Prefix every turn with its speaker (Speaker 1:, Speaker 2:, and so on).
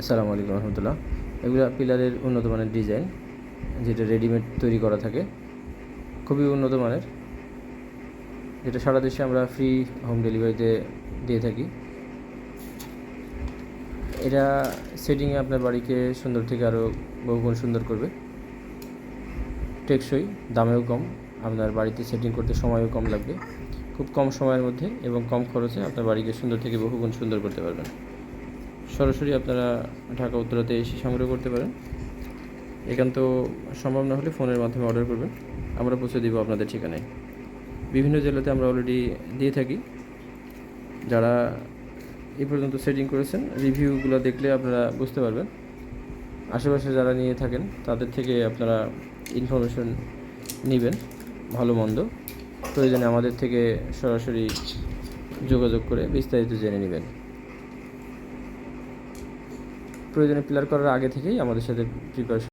Speaker 1: আসসালামু আলাইকুম রহমতুল্লাহ। এগুলো পিলারের উন্নত মানের ডিজাইন, যেটা রেডিমেড তৈরি করা থাকে। খুবই উন্নত মানের। যেটা সারা দেশে আমরা ফ্রি হোম ডেলিভারিতে দিয়ে থাকি। এটা সেটিংয়ে আপনার বাড়িকে সুন্দর থেকে আরও বহুগুণ সুন্দর করবে। টেকসই, দামেও কম, আপনার বাড়িতে সেটিং করতে সময়ও কম লাগবে। খুব কম সময়ের মধ্যে এবং কম খরচে আপনার বাড়িকে সুন্দর থেকে বহুগুণ সুন্দর করতে পারবেন। সরাসরি আপনারা ঢাকা উত্তরাতে এসে সংগ্রহ করতে পারেন। একান্ত সম্ভব না হলে ফোনের মাধ্যমে অর্ডার করবেন। আমরা পৌঁছে দিব আপনাদের ঠিকানায়। বিভিন্ন জেলাতে আমরা অলরেডি দিয়ে থাকি। যারা এই পর্যন্ত সেটিং করেছেন রিভিউগুলো দেখলে আপনারা বুঝতে পারবেন। আশেপাশে যারা নিয়ে থাকেন, তাদের থেকে আপনারা ইনফরমেশন নেবেন, ভালো, মন্দ। প্রয়োজনে আমাদের থেকে সরাসরি যোগাযোগ করে বিস্তারিত জেনে নেবেন। প্রয়োজনে প্লেয়ার করার আগে থেকেই আমাদের সাথে প্রিপারেশন